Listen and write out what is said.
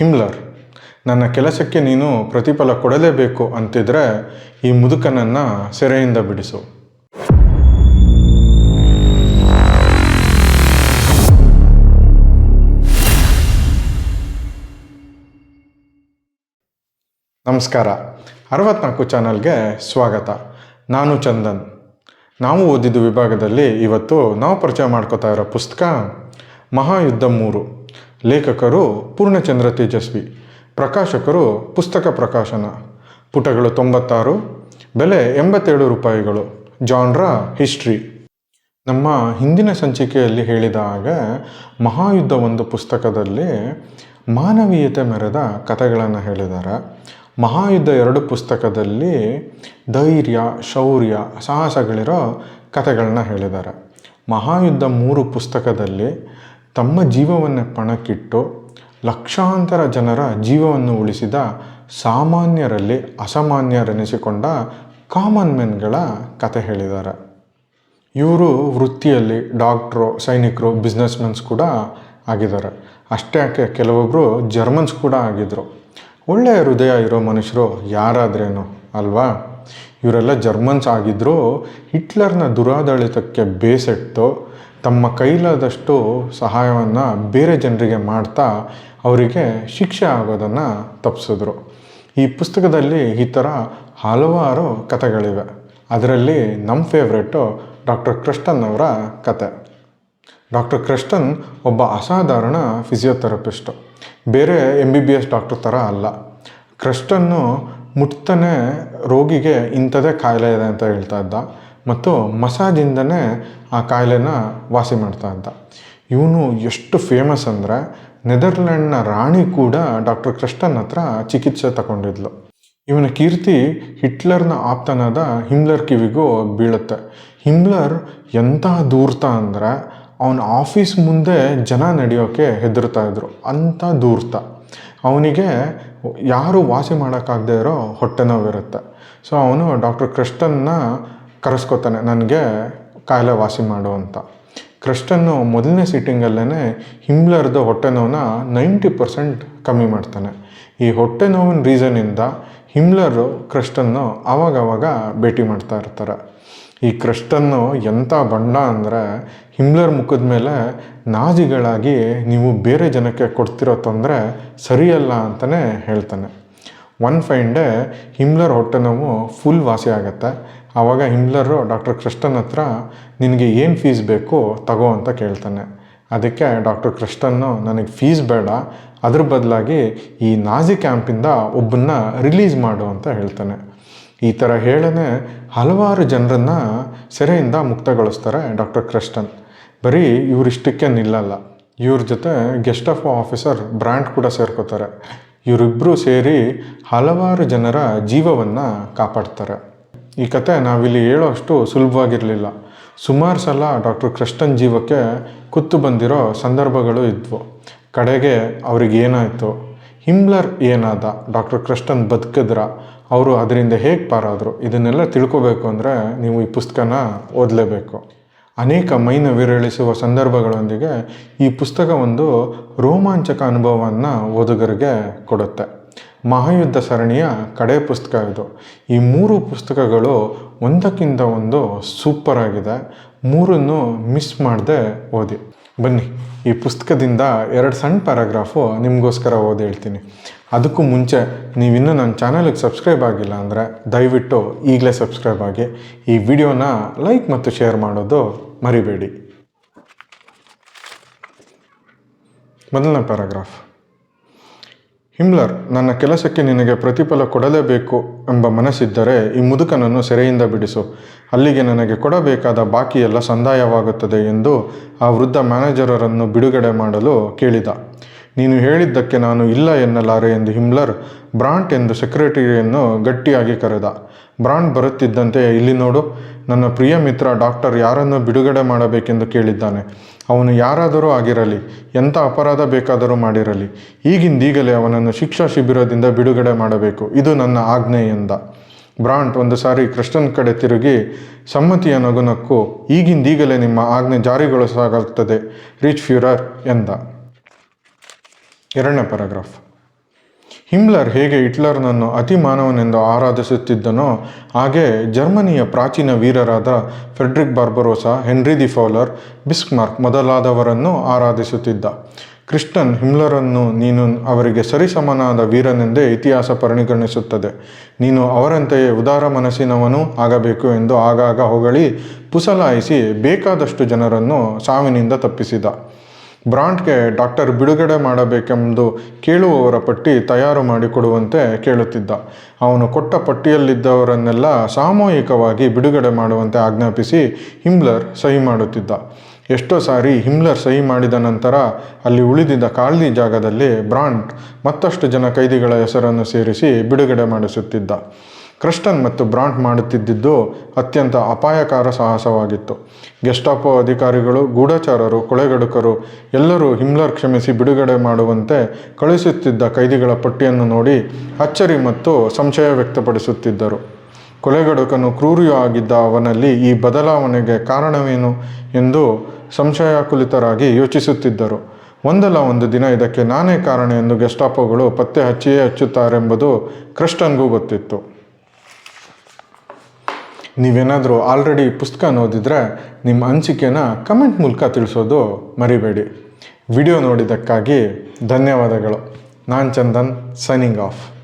ಹಿಮ್ಲರ್, ನನ್ನ ಕೆಲಸಕ್ಕೆ ನೀನು ಪ್ರತಿಫಲ ಕೊಡಲೇಬೇಕು ಅಂತಿದ್ರೆ ಈ ಮುದುಕನನ್ನು ಸೆರೆಯಿಂದ ಬಿಡಿಸು. ನಮಸ್ಕಾರ. ಅರವತ್ನಾಲ್ಕು ಚಾನಲ್ಗೆ ಸ್ವಾಗತ. ನಾನು ಚಂದನ್. ನಾವು ಓದಿದ್ದು ವಿಭಾಗದಲ್ಲಿ ಇವತ್ತು ನಾವು ಪರಿಚಯ ಮಾಡ್ಕೋತಾ ಇರೋ ಪುಸ್ತಕ ಮಹಾಯುದ್ಧ ಮೂರು. ಲೇಖಕರು ಪೂರ್ಣಚಂದ್ರ ತೇಜಸ್ವಿ, ಪ್ರಕಾಶಕರು ಪುಸ್ತಕ ಪ್ರಕಾಶನ. ಪುಟಗಳು ತೊಂಬತ್ತಾರು, ಬೆಲೆ ಎಂಬತ್ತೇಳು ರೂಪಾಯಿಗಳು. ಜಾನ್ರ ಹಿಸ್ಟ್ರಿ. ನಮ್ಮ ಹಿಂದಿನ ಸಂಚಿಕೆಯಲ್ಲಿ ಹೇಳಿದ ಹಾಗೆ ಮಹಾಯುದ್ಧ ಒಂದು ಪುಸ್ತಕದಲ್ಲಿ ಮಾನವೀಯತೆ ಮೆರೆದ ಕಥೆಗಳನ್ನು ಹೇಳಿದ್ದಾರೆ. ಮಹಾಯುದ್ಧ ಎರಡು ಪುಸ್ತಕದಲ್ಲಿ ಧೈರ್ಯ, ಶೌರ್ಯ, ಸಾಹಸಗಳಿರೋ ಕಥೆಗಳನ್ನ ಹೇಳಿದ್ದಾರೆ. ಮಹಾಯುದ್ಧ ಮೂರು ಪುಸ್ತಕದಲ್ಲಿ ತಮ್ಮ ಜೀವವನ್ನು ಪಣಕ್ಕಿಟ್ಟು ಲಕ್ಷಾಂತರ ಜನರ ಜೀವವನ್ನು ಉಳಿಸಿದ ಸಾಮಾನ್ಯರಲ್ಲಿ ಅಸಾಮಾನ್ಯರೆನಿಸಿಕೊಂಡ ಕಾಮನ್ ಮೆನ್ಗಳ ಕತೆ ಹೇಳಿದ್ದಾರೆ. ಇವರು ವೃತ್ತಿಯಲ್ಲಿ ಡಾಕ್ಟ್ರು, ಸೈನಿಕರು, ಬಿಸ್ನೆಸ್ಮೆನ್ಸ್ ಕೂಡ ಆಗಿದ್ದಾರೆ. ಅಷ್ಟೇ ಯಾಕೆ ಕೆಲವೊಬ್ಬರು ಜರ್ಮನ್ಸ್ ಕೂಡ ಆಗಿದ್ದರು ಒಳ್ಳೆಯ ಹೃದಯ ಇರೋ ಮನುಷ್ಯರು ಯಾರಾದ್ರೇನು ಅಲ್ವಾ? ಇವರೆಲ್ಲ ಜರ್ಮನ್ಸ್ ಆಗಿದ್ದರೂ ಹಿಟ್ಲರ್ನ ದುರಾಡಳಿತಕ್ಕೆ ಬೇಸೆಟ್ಟು ತಮ್ಮ ಕೈಲಾದಷ್ಟು ಸಹಾಯವನ್ನು ಬೇರೆ ಜನರಿಗೆ ಮಾಡ್ತಾ ಅವರಿಗೆ ಶಿಕ್ಷೆ ಆಗೋದನ್ನು ತಪ್ಪಿಸಿದ್ರು. ಈ ಪುಸ್ತಕದಲ್ಲಿ ಈ ಥರ ಹಲವಾರು ಕಥೆಗಳಿವೆ. ಅದರಲ್ಲಿ ನಮ್ಮ ಫೇವ್ರೆಟ್ಟು ಡಾಕ್ಟರ್ ಕೃಷ್ಣನ್ ಅವರ ಕತೆ. ಡಾಕ್ಟರ್ ಕೃಷ್ಣನ್ ಒಬ್ಬ ಅಸಾಧಾರಣ ಫಿಸಿಯೋಥೆರಪಿಸ್ಟು ಬೇರೆ M B B S doctor ಥರ ಅಲ್ಲ. ಕೃಷ್ಣನ್ನು ಮುಟ್ತಾನೆ ರೋಗಿಗೆ ಇಂಥದೇ ಕಾಯಿಲೆ ಇದೆ ಅಂತ ಹೇಳ್ತಾ ಇದ್ದ. ಮತ್ತು ಮಸಾಜಿಂದನೇ ಆ ಕಾಯಿಲೆನ ವಾಸಿ ಮಾಡ್ತಾ ಅಂತ. ಇವನು ಎಷ್ಟು ಫೇಮಸ್ ಅಂದರೆ ನೆದರ್ಲ್ಯಾಂಡ್ನ ರಾಣಿ ಕೂಡ ಡಾಕ್ಟರ್ ಕ್ರಿಸ್ಟನ್ ಹತ್ರ ಚಿಕಿತ್ಸೆ ತಗೊಂಡಿದ್ಲು. ಇವನ ಕೀರ್ತಿ ಹಿಟ್ಲರ್ನ ಆಪ್ತನಾದ ಹಿಮ್ಲರ್ ಕಿವಿಗೂ ಬೀಳುತ್ತೆ. ಹಿಮ್ಲರ್ ಎಂಥ ದೂರ್ತ ಅಂದರೆ ಅವನ ಆಫೀಸ್ ಮುಂದೆ ಜನ ನಡೆಯೋಕ್ಕೆ ಹೆದರ್ತಾ ಇದ್ರು. ಅಂಥ ದೂರ್ತ. ಅವನಿಗೆ ಯಾರು ವಾಸಿ ಮಾಡೋಕ್ಕಾಗದೇ ಇರೋ ಹೊಟ್ಟೆ ನೋವಿರುತ್ತೆ. ಸೊ ಅವನು ಡಾಕ್ಟರ್ ಕ್ರಿಸ್ಟನ್ನ ಕರೆಸ್ಕೊತಾನೆ, ನನಗೆ ಕಾಯಿಲೆ ವಾಸಿ ಮಾಡು ಅಂತ. ಕ್ರಿಸ್ಟನ್ನು ಮೊದಲನೇ ಸೀಟಿಂಗಲ್ಲೇ ಹಿಮ್ಲರ್ದು ಹೊಟ್ಟೆ ನೋವನ್ನ ನೈಂಟಿ ಪರ್ಸೆಂಟ್ ಕಮ್ಮಿ ಮಾಡ್ತಾನೆ. ಈ ಹೊಟ್ಟೆ ನೋವಿನ ರೀಸನಿಂದ ಹಿಮ್ಲರು ಕ್ರಿಸ್ಟನ್ನು ಆವಾಗವಾಗ ಭೇಟಿ ಮಾಡ್ತಾ ಇರ್ತಾರೆ. ಈ ಕ್ರಿಸ್ಟನ್ನು ಎಂಥ ಬಣ್ಣ ಅಂದರೆ ಹಿಮ್ಲರ್ ಮುಖದ ಮೇಲೆ ನಾಜಿಗಳಾಗಿ ನೀವು ಬೇರೆ ಜನಕ್ಕೆ ಕೊಡ್ತಿರೋ ತೊಂದರೆ ಸರಿಯಲ್ಲ ಅಂತಲೇ ಹೇಳ್ತಾನೆ. ಒನ್ ಫೈನ್ ಡೇ ಹಿಮ್ಲರ್ ಹೊಟ್ಟೆ ನೋವು ಫುಲ್ ವಾಸಿ ಆಗುತ್ತೆ ಆವಾಗ ಹಿಮ್ಲರು ಡಾಕ್ಟರ್ ಕೃಷ್ಣನ್ ಹತ್ರ, ನಿನಗೆ ಏನು ಫೀಸ್ ಬೇಕು ತಗೋ ಅಂತ ಕೇಳ್ತಾನೆ. ಅದಕ್ಕೆ ಡಾಕ್ಟರ್ ಕೃಷ್ಣನ್ನು ನನಗೆ ಫೀಸ್ ಬೇಡ. ಅದ್ರ ಬದಲಾಗಿ ಈ ನಾಜಿ ಕ್ಯಾಂಪಿಂದ ಒಬ್ಬನ್ನ ರಿಲೀಸ್ ಮಾಡು ಅಂತ ಹೇಳ್ತಾನೆ. ಈ ಥರ ಹೇಳನೆ ಹಲವಾರು ಜನರನ್ನು ಸೆರೆಯಿಂದ ಮುಕ್ತಗೊಳಿಸ್ತಾರೆ ಡಾಕ್ಟರ್ ಕ್ರಿಸ್ಟನ್ ಬರೀ ಇವರಿಷ್ಟಕ್ಕೆ ನಿಲ್ಲಲ್ಲ. ಇವ್ರ ಜೊತೆ ಗೆಸ್ಟ್ ಆಫ್ ಆಫೀಸರ್ ಬ್ರ್ಯಾಂಡ್ ಕೂಡ ಸೇರ್ಕೋತಾರೆ. ಇವರಿಬ್ಬರು ಸೇರಿ ಹಲವಾರು ಜನರ ಜೀವವನ್ನು ಕಾಪಾಡ್ತಾರೆ. ಈ ಕತೆ ನಾವಿಲ್ಲಿ ಹೇಳೋಷ್ಟು ಸುಲಭವಾಗಿರಲಿಲ್ಲ. ಸುಮಾರು ಸಲ ಡಾಕ್ಟರ್ ಕೃಷ್ಣನ್ ಜೀವಕ್ಕೆ ಕುತ್ತು ಬಂದಿರೋ ಸಂದರ್ಭಗಳು ಇದ್ವು. ಕಡೆಗೆ ಅವ್ರಿಗೆ ಏನಾಯಿತು? ಹಿಮ್ಲರ್ ಏನಾದ? ಡಾಕ್ಟರ್ ಕೃಷ್ಣನ್ ಬದುಕಿದ್ರ? ಅವರು ಅದರಿಂದ ಹೇಗೆ ಪಾರಾದರು? ಇದನ್ನೆಲ್ಲ ತಿಳ್ಕೊಬೇಕು ಅಂದರೆ ನೀವು ಈ ಪುಸ್ತಕನ ಓದಲೇಬೇಕು. ಅನೇಕ ಮೈನ ವಿರಳಿಸುವ ಸಂದರ್ಭಗಳೊಂದಿಗೆ ಈ ಪುಸ್ತಕ ಒಂದು ರೋಮಾಂಚಕ ಅನುಭವವನ್ನು ಓದುಗರಿಗೆ ಕೊಡುತ್ತೆ. ಮಹಾಯುದ್ಧ ಸರಣಿಯ ಕಡೆ ಪುಸ್ತಕ ಇದು. ಈ ಮೂರು ಪುಸ್ತಕಗಳು ಒಂದಕ್ಕಿಂತ ಒಂದು ಸೂಪರ್ ಆಗಿದೆ. ಮೂರನ್ನು ಮಿಸ್ ಮಾಡದೆ ಓದಿ. ಬನ್ನಿ, ಈ ಪುಸ್ತಕದಿಂದ ಎರಡು ಸಣ್ಣ ಪ್ಯಾರಾಗ್ರಾಫು ನಿಮಗೋಸ್ಕರ ಓದಿ ಹೇಳ್ತೀನಿ. ಅದಕ್ಕೂ ಮುಂಚೆ ನೀವಿನ್ನೂ ನನ್ನ ಚಾನಲಿಗೆ ಸಬ್ಸ್ಕ್ರೈಬ್ ಆಗಿಲ್ಲ ಅಂದರೆ ದಯವಿಟ್ಟು ಈಗಲೇ ಸಬ್ಸ್ಕ್ರೈಬ್ ಆಗಿ. ಈ ವಿಡಿಯೋನ ಲೈಕ್ ಮತ್ತು ಶೇರ್ ಮಾಡೋದು ಮರಿಬೇಡಿ. ಮೊದಲನೇ ಪ್ಯಾರಾಗ್ರಾಫ್ ಹಿಮ್ಲರ್, ನನ್ನ ಕೆಲಸಕ್ಕೆ ನಿನಗೆ ಪ್ರತಿಫಲ ಕೊಡಲೇಬೇಕು ಎಂಬ ಮನಸ್ಸಿದ್ದರೆ ಈ ಮುದುಕನನ್ನು ಸೆರೆಯಿಂದ ಬಿಡಿಸು. ಅಲ್ಲಿಗೆ ನನಗೆ ಕೊಡಬೇಕಾದ ಬಾಕಿಯೆಲ್ಲ ಸಂದಾಯವಾಗುತ್ತದೆ ಎಂದು ಆ ವೃದ್ಧ ಮ್ಯಾನೇಜರರನ್ನು ಬಿಡುಗಡೆ ಮಾಡಲು ಕೇಳಿದ. ನೀನು ಹೇಳಿದ್ದಕ್ಕೆ ನಾನು ಇಲ್ಲ ಎನ್ನಲಾರೆ ಎಂದು ಹಿಮ್ಲರ್ ಬ್ರಾಂಟ್ ಎಂದು ಸೆಕ್ರೆಟರಿಯನ್ನು ಗಟ್ಟಿಯಾಗಿ ಕರೆದ. ಬ್ರಾಂಟ್ ಬರುತ್ತಿದ್ದಂತೆ, ಇಲ್ಲಿ ನೋಡು, ನನ್ನ ಪ್ರಿಯ ಮಿತ್ರ ಡಾಕ್ಟರ್ ಯಾರನ್ನು ಬಿಡುಗಡೆ ಮಾಡಬೇಕೆಂದು ಕೇಳಿದ್ದಾನೆ. ಅವನು ಯಾರಾದರೂ ಆಗಿರಲಿ, ಎಂಥ ಅಪರಾಧ ಬೇಕಾದರೂ ಮಾಡಿರಲಿ, ಈಗಿಂದೀಗಲೇ ಅವನನ್ನು ಶಿಕ್ಷಾ ಶಿಬಿರದಿಂದ ಬಿಡುಗಡೆ ಮಾಡಬೇಕು. ಇದು ನನ್ನ ಆಜ್ಞೆ ಎಂದ. ಬ್ರಾಂಟ್ ಒಂದು ಸಾರಿ ಕೃಷ್ಣನ್ ಕಡೆ ತಿರುಗಿ, ಸಮ್ಮತಿಯ ನಗುನಕ್ಕು, ಈಗಿಂದೀಗಲೇ ನಿಮ್ಮ ಆಜ್ಞೆ ಜಾರಿಗೊಳಿಸಲಾಗುತ್ತದೆ, ರಿಚ್ ಫ್ಯೂರರ್ ಎಂದ. ಎರಡನೇ ಪ್ಯಾರಾಗ್ರಾಫ್. ಹಿಮ್ಲರ್ ಹೇಗೆ ಹಿಟ್ಲರ್ನನ್ನು ಅತಿ ಮಾನವನೆಂದು ಆರಾಧಿಸುತ್ತಿದ್ದನೋ, ಹಾಗೆ ಜರ್ಮನಿಯ ಪ್ರಾಚೀನ ವೀರರಾದ Frederick Barbarossa, Henry the Fowler Bismarck ಮೊದಲಾದವರನ್ನು ಆರಾಧಿಸುತ್ತಿದ್ದ. ಕ್ರಿಸ್ಟನ್ ಹಿಮ್ಲರನ್ನು ನೀನು ಅವರಿಗೆ ಸರಿಸಮನಾದ ವೀರನೆಂದೇ ಇತಿಹಾಸ ಪರಿಗಣಿಸುತ್ತದೆ. ನೀನು ಅವರಂತೆಯೇ ಉದಾರ ಮನಸ್ಸಿನವನು ಆಗಬೇಕು ಎಂದು ಆಗಾಗ ಹೊಗಳಿ, ಪುಸಲಾಯಿಸಿ ಬೇಕಾದಷ್ಟು ಜನರನ್ನು ಸಾವಿನಿಂದ ತಪ್ಪಿಸಿದ. ಬ್ರಾಂಟ್ಗೆ ಡಾಕ್ಟರ್ ಬಿಡುಗಡೆ ಮಾಡಬೇಕೆಂದು ಕೇಳುವವರ ಪಟ್ಟಿ ತಯಾರು ಮಾಡಿಕೊಡುವಂತೆ ಕೇಳುತ್ತಿದ್ದ. ಅವನು ಕೊಟ್ಟ ಪಟ್ಟಿಯಲ್ಲಿದ್ದವರನ್ನೆಲ್ಲ ಸಾಮೂಹಿಕವಾಗಿ ಬಿಡುಗಡೆ ಮಾಡುವಂತೆ ಆಜ್ಞಾಪಿಸಿ ಹಿಮ್ಲರ್ ಸಹಿ ಮಾಡುತ್ತಿದ್ದ. ಎಷ್ಟೋ ಸಾರಿ ಹಿಮ್ಲರ್ ಸಹಿ ಮಾಡಿದ ನಂತರ ಅಲ್ಲಿ ಉಳಿದಿದ್ದ ಖಾಲಿ ಜಾಗದಲ್ಲಿ ಬ್ರಾಂಟ್ ಮತ್ತಷ್ಟು ಜನ ಕೈದಿಗಳ ಹೆಸರನ್ನು ಸೇರಿಸಿ ಬಿಡುಗಡೆ ಮಾಡಿಸುತ್ತಿದ್ದ. ಕ್ರಿಸ್ಟನ್ ಮತ್ತು ಬ್ರಾಂಟ್ ಮಾಡುತ್ತಿದ್ದುದು ಅತ್ಯಂತ ಅಪಾಯಕಾರ ಸಾಹಸವಾಗಿತ್ತು. ಗೆಸ್ಟಾಪೋ ಅಧಿಕಾರಿಗಳು, ಗೂಢಚಾರರು ಕೊಳೆಗಡುಕರು ಎಲ್ಲರೂ ಹಿಮ್ಲರ್ ಕ್ಷಮಿಸಿ ಬಿಡುಗಡೆ ಮಾಡುವಂತೆ ಕಳುಹಿಸುತ್ತಿದ್ದ ಕೈದಿಗಳ ಪಟ್ಟಿಯನ್ನು ನೋಡಿ ಅಚ್ಚರಿ ಮತ್ತು ಸಂಶಯ ವ್ಯಕ್ತಪಡಿಸುತ್ತಿದ್ದರು. ಕೊಲೆಗಡುಕನು ಕ್ರೂರಿಯು ಆಗಿದ್ದ ಅವನಲ್ಲಿ ಈ ಬದಲಾವಣೆಗೆ ಕಾರಣವೇನು ಎಂದು ಸಂಶಯಾಕುಲಿತರಾಗಿ ಯೋಚಿಸುತ್ತಿದ್ದರು. ಒಂದಲ್ಲ ಒಂದು ದಿನ ಇದಕ್ಕೆ ನಾನೇ ಕಾರಣ ಎಂದು ಗೆಸ್ಟಾಪೋಗಳು ಪತ್ತೆ ಹಚ್ಚಿಯೇ ಹಚ್ಚುತ್ತಾರೆಂಬುದು ಕ್ರಿಸ್ಟನ್ಗೂ ಗೊತ್ತಿತ್ತು. ನೀವೇನಾದರೂ ಆಲ್ರೆಡಿ ಪುಸ್ತಕ ಓದಿದರೆ ನಿಮ್ಮ ಅನಿಸಿಕೆನ ಕಮೆಂಟ್ ಮೂಲಕ ತಿಳಿಸೋದು ಮರಿಬೇಡಿ. ವಿಡಿಯೋ ನೋಡಿದ್ದಕ್ಕಾಗಿ ಧನ್ಯವಾದಗಳು. ನಾನು ಚಂದನ್ ಸೈನಿಂಗ್ ಆಫ್